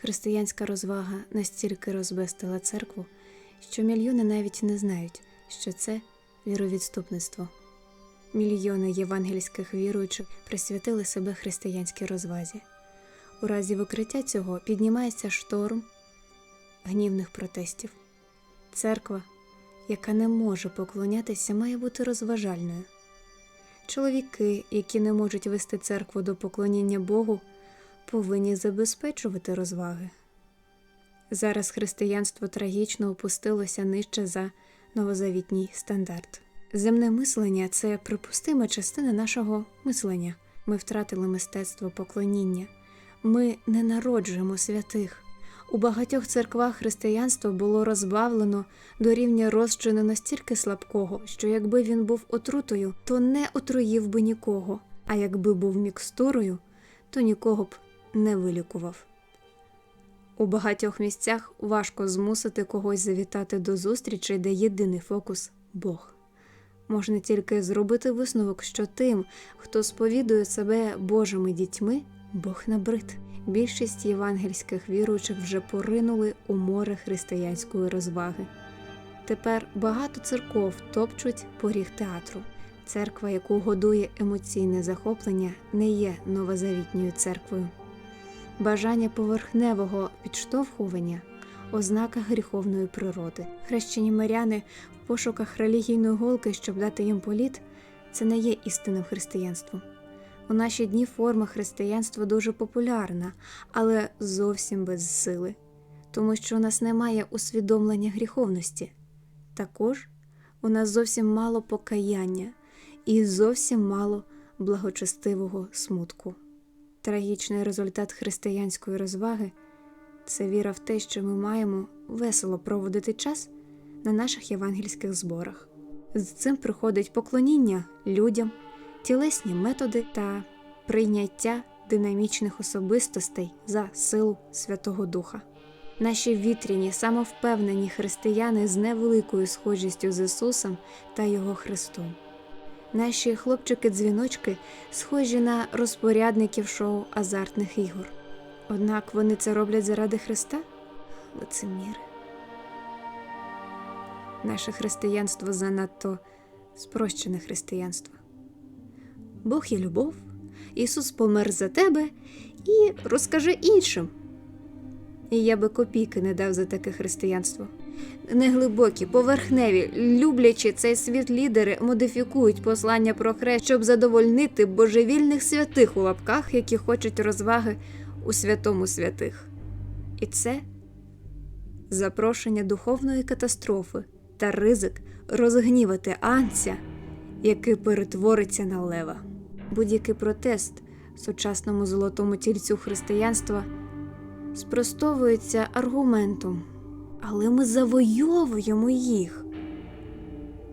Християнська розвага настільки розбестила церкву, що мільйони навіть не знають, що це віровідступництво. Мільйони євангельських віруючих присвятили себе християнській розвазі. У разі викриття цього піднімається шторм гнівних протестів. Церква, яка не може поклонятися, має бути розважальною. Чоловіки, які не можуть вести церкву до поклоніння Богу, повинні забезпечувати розваги. Зараз християнство трагічно опустилося нижче за новозавітній стандарт. Земне мислення це припустима частина нашого мислення. Ми втратили мистецтво поклоніння. Ми не народжуємо святих. У багатьох церквах християнство було розбавлено до рівня розчину настільки слабкого, що якби він був отрутою, то не отруїв би нікого, а якби був мікстурою, то нікого б не вилікував. У багатьох місцях важко змусити когось завітати до зустрічі, де єдиний фокус Бог. Можна тільки зробити висновок, що тим, хто сповідує себе Божими дітьми, Бог набрид. Більшість євангельських віруючих вже поринули у море християнської розваги. Тепер багато церков топчуть поріг театру. Церква, яку годує емоційне захоплення, не є новозавітньою церквою. Бажання поверхневого підштовхування ознака гріховної природи. Хрещені миряни в пошуках релігійної голки, щоб дати їм політ, це не є істинним християнством. У наші дні форма християнства дуже популярна, але зовсім без сили, тому що у нас немає усвідомлення гріховності. Також у нас зовсім мало покаяння і зовсім мало благочестивого смутку. Трагічний результат християнської розваги це віра в те, що ми маємо весело проводити час на наших євангельських зборах. З цим приходить поклоніння людям, тілесні методи та прийняття динамічних особистостей за силу Святого Духа. Наші вітряні, самовпевнені християни з невеликою схожістю з Ісусом та Його Христом. Наші хлопчики-дзвіночки схожі на розпорядників шоу азартних ігор. Однак вони це роблять заради Христа? Лицеміри. Наше християнство занадто спрощене християнство. Бог є любов, Ісус помер за тебе і розкажи іншим. І я би копійки не дав за таке християнство. Неглибокі, поверхневі, люблячі цей світ лідери модифікують послання про хрест, щоб задовольнити божевільних святих у лапках, які хочуть розваги у святому святих. І це запрошення духовної катастрофи та ризик розгнівати анця, який перетвориться на лева. Будь-який протест сучасному золотому тільцю християнства спростовується аргументом, але ми завойовуємо їх.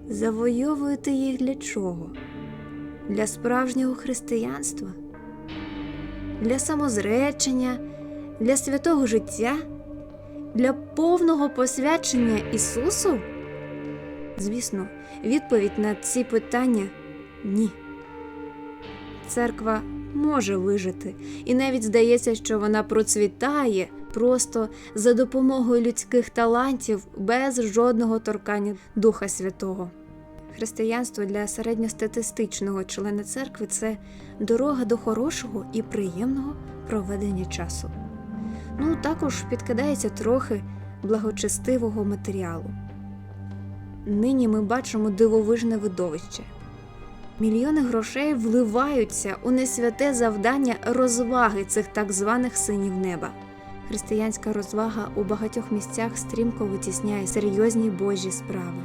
Завойовуєте їх для чого? Для справжнього християнства, для самозречення, для святого життя, для повного посвячення Ісусу? Звісно, відповідь на ці питання ні. Церква може вижити, і навіть здається, що вона процвітає просто за допомогою людських талантів без жодного торкання Духа Святого. Християнство для середньостатистичного члена церкви це дорога до хорошого і приємного проведення часу. Ну, також підкидається трохи благочестивого матеріалу. Нині ми бачимо дивовижне видовище. Мільйони грошей вливаються у несвяте завдання розваги цих так званих синів неба. Християнська розвага у багатьох місцях стрімко витісняє серйозні божі справи.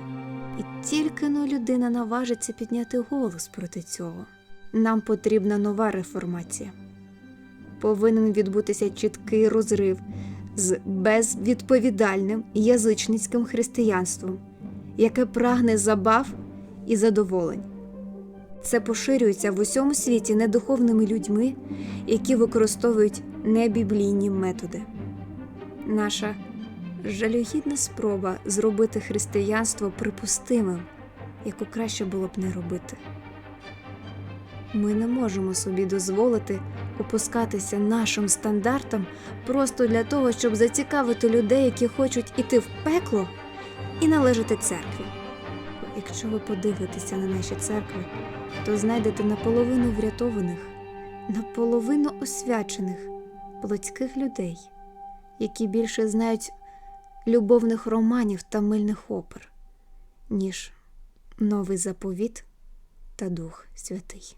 І тільки но людина наважиться підняти голос проти цього. Нам потрібна нова реформація. Повинен відбутися чіткий розрив з безвідповідальним язичницьким християнством, яке прагне забав і задоволень. Це поширюється в усьому світі недуховними людьми, які використовують небіблійні методи. Наша жалюгідна спроба зробити християнство припустимим, яку краще було б не робити. Ми не можемо собі дозволити опускатися нашим стандартам просто для того, щоб зацікавити людей, які хочуть іти в пекло і належати церкві. Якщо ви подивитеся на наші церкви, то знайдете наполовину врятованих, наполовину освячених плотських людей, які більше знають любовних романів та мильних опер, ніж новий заповіт та Дух Святий.